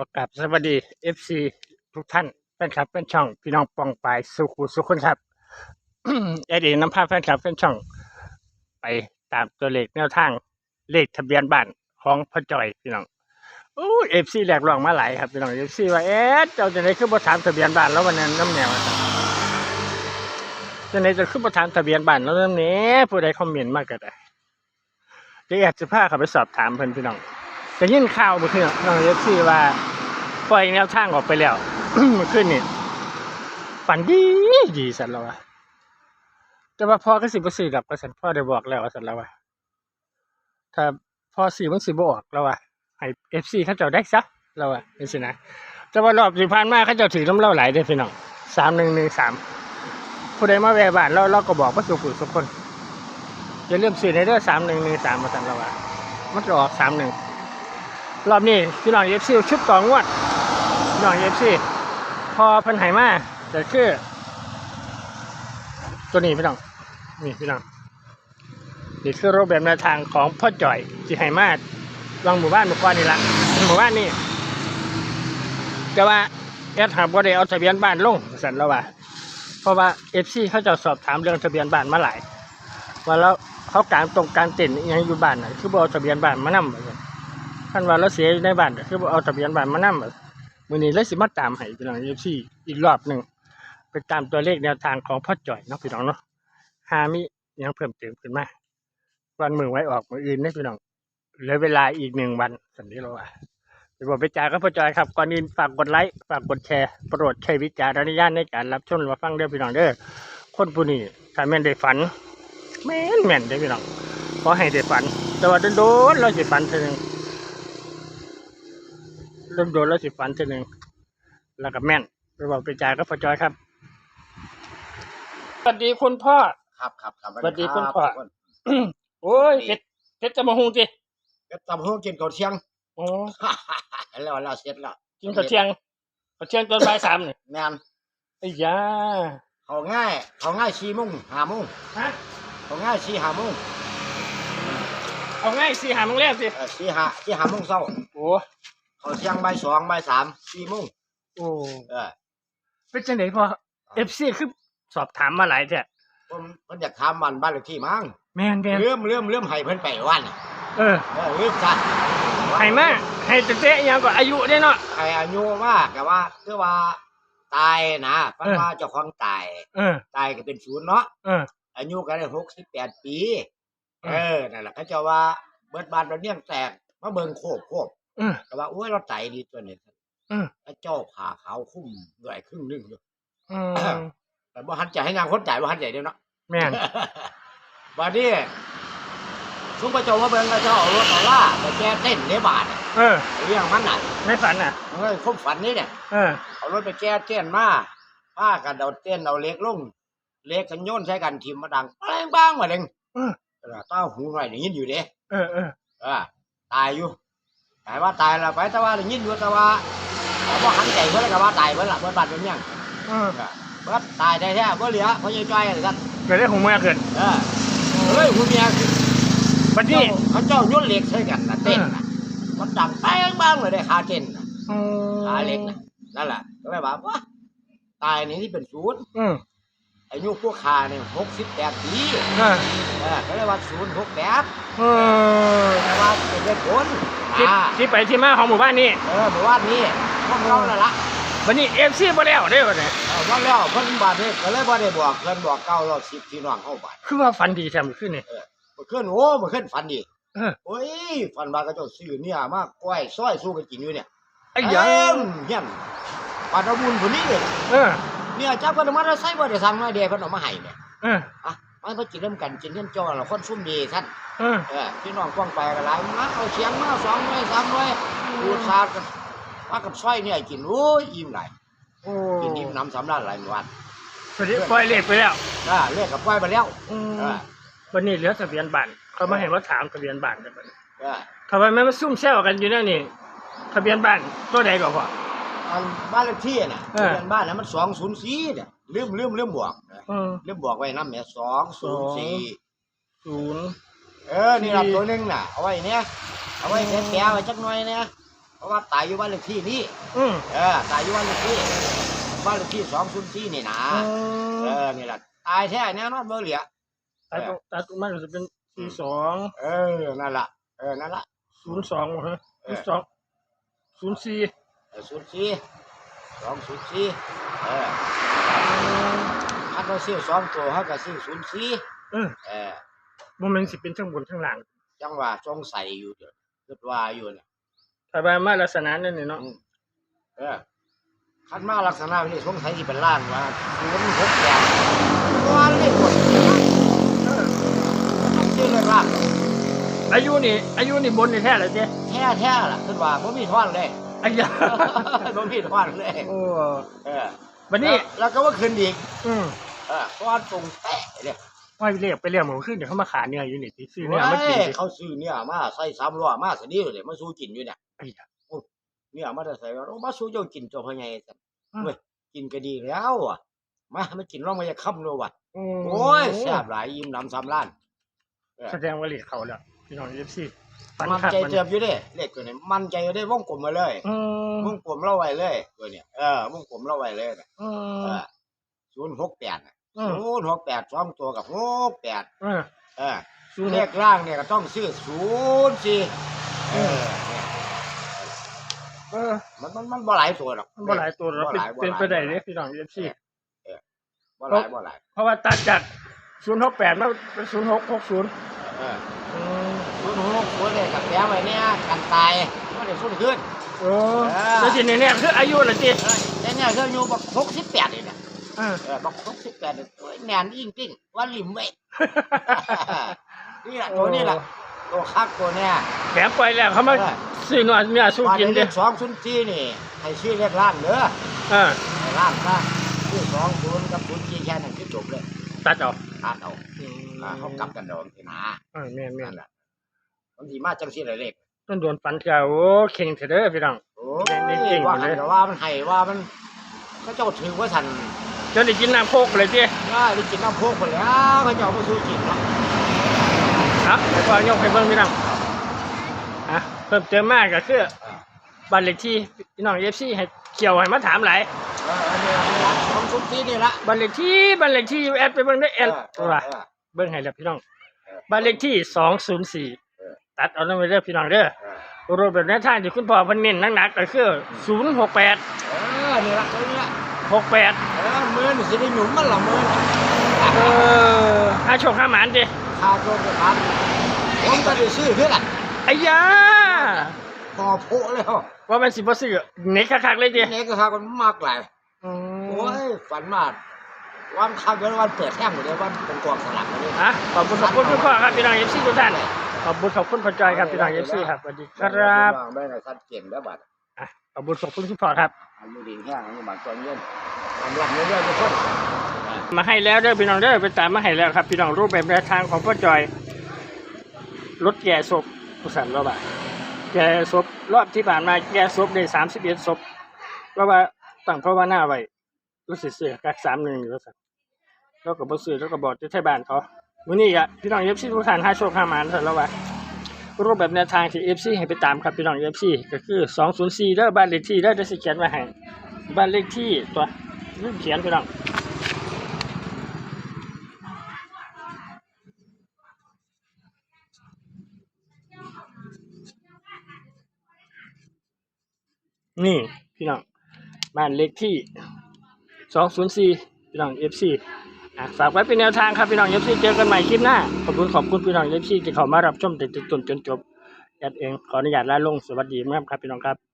ขอกราบสวัสดี FC ทุกท่านแฟนคลับแฟนช่อง พี่น้องปองปายสุขุสุขคนครับเอดีนำพาแฟนคลับแฟนช่อง ไปตามตัวเลขแนวทางเลขทะเบียนบ้านของพ่อจอยพี่น้องโอ้เอฟซีแหลกลองมาหลายครับพี่น้องเอฟซีว่าเอ๊ะเจ้าจะไหนคือบ่ถามทะเบียนบ้านแล้ววันนั้นน้ำแนวจะไหนจะคือบ่ถามทะเบียนบ้านแล้วน้ำเนี้ยผู้ใดคอมเมนต์มากก็ได้เดี๋ยวอยากจะพาเขาไปสอบถามเพิ่อนพี่น้อง จะยินข่าวเมื่อคืนน้องเอฟซีว่าปล่อยแนวทางออกไปแล้วเมื่อคืนนี่ฝันดีดีสันแล้ววะแต่ว่าพ่อก็สิบสี่ดับก็สันพ่อได้บอกแล้วสันแล้ววะถ้าพ่อสี่มันสิบออกแล้ววะให้เอฟซีเขาเจ้าได้ซะแล้ววะนี่สินะแต่ว่ารอบที่ผ่านมาเขาเจ้าถือน้ำเล่าไหลได้พี่น้องสามหนึ่งหนึ่งสามผู้ใดมาแวะบ้านเราเราก็บอกว่าสุขุสุขคนอย่าลืมสื่อในเรื่องสามหนึ่งหนึ่งสามมาสันแล้ววะมันจะออกสามหนึ่ง รอบนี้พี่น้องเอฟซีชุดต่องวดพี่น้องเอฟซีพอเพันไหมาแต่คือ ตัวนี้พี่น้องนี่พี่น้องนี่คือรูปแบบแนวทางของพ่อจ่อยที่ไหมาลองหมู่บ้านหมู่ก้อนนี่ละหมู่บ้านนี่แต่ว่าแอดหาบ่ได้เอาทะเบียนบ้านลงสันแล้วว่าเพราะว่าเอฟซีเขาจะสอบถามเรื่องทะเบียนบ้านมาหลายว่าแล้วเขากลางตรงกางเต็นท์อิหยังอยู่บ้านน่ะคือบเอาทะเบียนบ้านมานำ ท่านว่าเราเสียอยู่ในบ้านก็คือเอาทะเบียนบ้านมานำมื้อนี้เลยสิมาตามให้พี่น้อง FC อีกรอบหนึงไปตามตัวเลขแนวทางของพ่อจ่อยเนาะพี่น้องเนาะหามีหยังเพิ่มเติมขึ้นมาวันมือไว้ออกมืออื่นเด้พี่น้องเหลือเวลาอีกหนึ่งวันสันนี้เราว่าไปบอกไปจ่ายกับพ่อจ่อยครับก่อนอื่นฝากกดไลค์ฝากกดแชร์โปรดใช้วิจารณญาณในการรับชมรับฟังเด้อพี่น้องเด้อคนผู้นี้ถ้าแม่นได้ฝันแม่นแม่นเด้อพี่น้องขอให้ได้ฝันแต่ว่าโดนๆเราสิฝันเทื่อหนึงเริ่ม โดนแล้วสิฟันทีหนึ่งแล้วก็แม่นไปบอกไปจ่ายก็พอจอยครับสวัสดีคุณพ่อ ครับครับครับสวัสดีคุณพ่อโอ้ยเพชรเพชรจะมาหุงสิก็ตำหูกินข้าวเที่ยง โอ้แล้วเราเสร็จแล้วกินข้าวเที่ยงข้าวเที่ยงตอนบ่ายสามเนี่ยแม่นไอ้ยาเขาง่ายเขาง่ายสี่โมงห้าโมงฮะเขาง่ายสี่ห้าโมงเอาง่ายสี่หาโมงแรกสิเออสี่ห้าสี่ห้าโมงเช้าโอ้ เขาเที่ยงบ่ายสองบ่ายสามสี่โมงโอ้ เออเป็นจังไหนพ่อเอฟซีคือสอบถามมาหลายแท้ผมเพิ่นอยากถามวันบ้านเลขที่มั้งแม่นแม่นเลื่อมเลื่อมเลื่อมให้เพิ่นไปวันน่ะเออเออเลื่อมซะให้มาให้เตะๆอิหยังก็อายุได้เนาะ ใครอายุมากก็ว่าคือว่า ตายนะเพิ่นเออ ว่าเจ้าของตาย เออ ตายก็เป็นศูนย์เนาะเออ อายุก็ได้หกสิบแปดปี เอเอออนั่นแหละเขาเจะว่าเบิดบานเราเนี่ยงแตกมาเบิ่งโคบโคบเออแต่ว่าอุ้ยเราไตดีตัวนี้เออพระเจ้าผ่าขาวคุ้มด้วยครึ่งหนึงอยู่อืมแต่บ่หันใจให้นางคนจ่ายบ่หันใจเดียวเนาะแม่นบัดนี้ซุปเปอร์โจมาเบิ่งก็เจ้าเอารถเอาล่าไปแก้เต้นในบ้านน่ะเออเรื่องมันน่ะในฝันอะ มันก็คุ้มฝันนี่เนี่ย เออ เอารถไปแก้เต้นมาผ้ากันเอาเต้นเอาเหล็กลงเหล็กกันโยนใช้กันทิมมาดังแป้งบ้างมาเด้งเออเออต้าหูหน่อยได้ยินอยู่เด้เออเออ เออตายอยู่ ตายว่าตายแล้วไปแต่ว่าได้ยินอยู่แต่ว่าแต่ว่าหันใจเพิ่นก็ว่าตายเพิ่นล่ะเพิ่นบาดเป็นหยังเออเออเพิ่นตายได้แท้บ่เหลือเพราะยายจ้อยนั่นซั่นเกิดได้ของเมื่อเกิดเออเฮ้ยผู้เมียคือบัดนี้เขาเจ้าโยนเหล็กใส่กันน่ะเต้นน่ะมันดังแป้งบ้างเลยได้คาเต้นน่ะคาเหล็กน่ะนั่นแหละก็เลยว่าว่าตายนี่ที่เป็นศูนย์ อืมอายุพวกคาเนี่ย68ปีเออเออก็เลยว่าศูนย์68เออแต่ว่าเป็นได้ผลที่อ่าที่ไปที่มาของหมู่บ้านนี้เออเมื่อวานนี้พวกเรานั่นล่ะบัดนี้เอฟซีบ่แล้วได้อบัดนี้เอาว่าแล้วเพิ่นบาดนี้ก็เลยบ่ได้บอกเพิ่นบอกเก้ารอบสิบพี่น้องเข้าบาดคือว่าฝันดีแท้มื้อคืนนี่เมื่อคืนโอ้เมื่อคืนฝันดีเออโอ้ยฝันว่าเขาเจ้าซื้อเนี่ยมากก้อยซอยสู้กันกินอยู่เนี่ยไอ้หยังเอิ่มเฮียนปาดเอาบุญผู้นี้เลยเออ เนี่ยเจ้าเพิ่นเอามาได้ใส่บ่ได้สั่งมาเด้เพิ่นเอามาให้เนี่ยเอออะมันบ่กินนํกันกินกันจ้อแล้วคนซุ่มดีท่านเออเออพี่น้องกว้างไปก็หลายมาเอาเสียงมา2หน่วย3หน่วยดูดสาดกันมากับซอยเนี่ยกินโอ้ยอิ่มหลายโอ้กินอิ่มน้ำสำราญหลายมื้อวันบัดนี้ปล่อยเลขไปแล้วอ่าเรียกกับปล่อยไปแล้วอืมเออบัดนี้เหลือทะเบียนบ้านเขามาให้มาถามทะเบียนบ้านกันบัดนี้เออทำไมไม่มาซุ่มแซวกันอยู่นั่นนี่ทะเบียนบ้านตัวใดก็พอ อันบ้านเลขที่น่ะเออ ทะเบียนบ้านน่ะมัน204เนี่ยลืมลืมลืมบวกเออ ลืมบวกไว้นำแหม่204ศูนย์ เออนี่รับตัวหนึงน่ะเอาไว้เนี่ยเอาไว้แกะๆไว้จักหน่อยเนี่ยเพราะว่าตายอยู่บ้านเลขที่นี่อืมเออตายอยู่บ้านเลขที่บ้านเลขที่สองศูนย์สี่นี่นะอืเอมอนี่แหละตายแท้แน่นอนเบอร์เหลียตายตรงตายตรงมากจะเป็นสี่สองเออนั่นละเออนั่นละศูนย์สองฮะเอศูอนย์สองศูนย์สี่ ศูนย์สี่สองศูนย์สี่เออถ้าเราซื้อสองตัวเขาก็ซื้อศูนย์สี่เออเออโมเมนต์สิเป็นทั้งบนทั้งหลังจังว่าสงสัยอยู่เด้อคิดว่าอยู่เนี่ยแต่ว่ามาลักษณะนั่นนี่เนาะอืมเออคันมาลักษณะนี้สงสัยที่เป็นล้านว่าศูนย์หกแปดว่าเลขหมดต้องซื้อเลขล่างอายุนี่ อายุนี่บนนี่แท้เลยเจ้แท้แท้ๆล่ะคิดว่าบ่มีท่อนเลย อายาบ่มีท่อนเลยโอ้เออวันนี้แล้วแล้วก็ว่าขึ้นอีกอืมเออท่อนตรงแตะเลยว่าเรียกไปเรียกหมูขึ้นเดี๋ยวเขามาขาเนื้ออยู่นี่ที่ซื้อเนื้อมากินเว้ยดิเขาซื้อเนี่ยมาใส่สามล้อมาสนี่เลยมาสู้กินอยู่เนี่ยไอ้ยาเนี่ยมาแต่ใส่ว่าโอ้มาสู้เจ้ากินเจ้าพ่อใหญ่ซั่นอืมเว้ยกินก็ดีแล้วอะมามากินร่องมาจะค่ำเลยว่ะโอ้โอ้ยแซ่บหลายยิ้มน้ำซ้ำล้านแสดงว่าเรียกเขาแล้วพี่น้องเอฟซี มันใจเจ็บอยู่เด้เลขตัวนี้มันใจอยู่ได้วงกลมมาเลยอืมวงกลมเราไว้เลยตัวเนี้ยเออวงกลมเราไว้เลยน่ะอืเอมอศูนย์หกแปดอืมศูนย์หกแปดสองตัวกับหกแปดเออเออ ศูนย์เลขล่างเนี่ยก็ต้องซื้อศูนย์สี่เออเนี่ยเออมันมันมันบ่หลายตัวหรอกมันบ่หลายตัวแล้วเป็นบ่หลายบ่เป็นหลายไปได้เลยพี่น้องเอฟซีบ่หลายบ่หลายเพราะว่าตัดจากศูนย์หกแปดมาเป็นศูนย์หกหกศูนย์เอ เออืมศูนย์หกศูนย์เนี่ยกับแย้มไว้เนี่ยกันตายไม่ได้สู้ขึ้นโอ้เออ แล้วทีนี้เนี่ยคืออายุละจีเออแต่เนี่ยคืออยู่บักหกสิบแปดเลยเนี่ยเออ เออบักหกสิบแปดเนี่ยตัวแนนยิ่งติ้งว่าลิมไว้ นี่แหละตัวนี้แหละตัวคักตัวเนี่ย แถมไปแล้วเขามาเออ ซื้อหน่อยเนี่ยสู้มากินเลเด้ขสองศูนย์สี่นี่ให้ชื่อเลขล่างเด้อ เออให้ล่างนะชื่อสองศูนย์กับศูนย์สี่แค่นั้นคือจบเลย ตัดออก อ่านเอาอ่าเขากลับกันเดอนที่หนาเออแม่นแม่นั่นนแหละบางทีมาจังสี่เลยเลขต้นโดนฟันเก่าโอ้เข่งเถอะเด้อพี่น้อง โอ้เล่นเก่งว่าอยู่หัเลนยก็ว่ามันให้ว่ามันเขาเจ้าถือว่าทันจนได้กินน้ำโคกเลยจีได้ได้กินน้ำโพกไปแล้วเขาเจ้ามาสู้กินเนาะครับแล้วก็ยกให้เบิ่งพี่น้องอะเพิ่มเติมมากก็คือบ้านเลขที่พี่น้องเอฟซีให้เกี่ยวให้มาถามหลาย เอออันนี้อันนี้ละของสุดที่นี่ละบ้านเลขที่บ้านเลขที่อยู่แอดไปเบิ่งได้แอดเออว่าเบิ่งให้แล้วพี่น้องบ้านเลขที่สองศูนย์สี่ตัดเอาลงไปเด้อพี่น้องเด้อเออรูปแบบแนวทางที่คุณพ่อพิ่นเน้นหนักๆก็คือศูนย์หกแปดเออนี่ละตัวนี้ละหกแปดเออมือนี่สิได้หนุนมันละมือนเออห้าโชคห้าหมานดิคาโจมกันพันผมก็ได้ซื้อเพื่อกันไอ้ยาพอโพะแล้วว่ามันสิบ่ซื้อเน็กคักๆเลยดินี่ก็พากันมากหลาย อืโอ้มยฝันมากวันคักเดือนวันเปิดแท่งหมดเลยวันเป็นกองสลักเลยอะขอบคุณขอบคุณคุณพ่อครับพี่น้องเอฟซีทุกท่านขอบคุณขอบคุณพ่อจอยครับพี่น้องเอฟซีครับสวัสดีครับได้ในสัดเกณฑ์แล้วบัดอะขอบคุณขอบคุณคุณพ่อครับอันนี้ดีแห้งอันนี้บัดตัวเงินทำรับเรื่อยๆทุกคนมาให้แล้วเด้อพี่น้องเด้อไปตามมาให้แล้วครับ พี่น้องรูปแบบแนวทางของพ่อจอยรถแก่ศพผู้สันรอบอะแก่ศพรอบที่ผ่านมาแก่ศพได้สามสิบเอ็ดศพเพราะว่า ตั้งเพราะว่าหน้าไว้รู้สึกเสือกักสามหนึ่งอยู่แล้วสันแล้วก็บ่ซื้อแล้วก็บอกที่ไทยบ้านเขาวันนี้อะพี่น้องเอฟซีทุกท่านห้าโชคห้ามานสันแล้วว่ารูปแบบแนวทางที่เอฟซีให้ไปตามครับพี่น้องเอฟซีก็คือสองศูนย์สี่เด้อบ้านเลขที่เด้อจะสิเขียนไว้ให้บ้านเลขที่ตัวลืมเขียนพี่น้องนี่พี่น้อง บ้านเลขที่สองศูนย์สี่พี่น้องเอฟซีฝากไว้เป็นแนวทางครับพี่น้องเอฟซีเจอกันใหม่คลิปหน้า ขอบคุณขอบคุณพี่น้องเอฟซีที่เข้ามารับชมติดจนจนจบแอดเองขออนุญาตลาลงสวัสดีมากครับพี่น้องครับ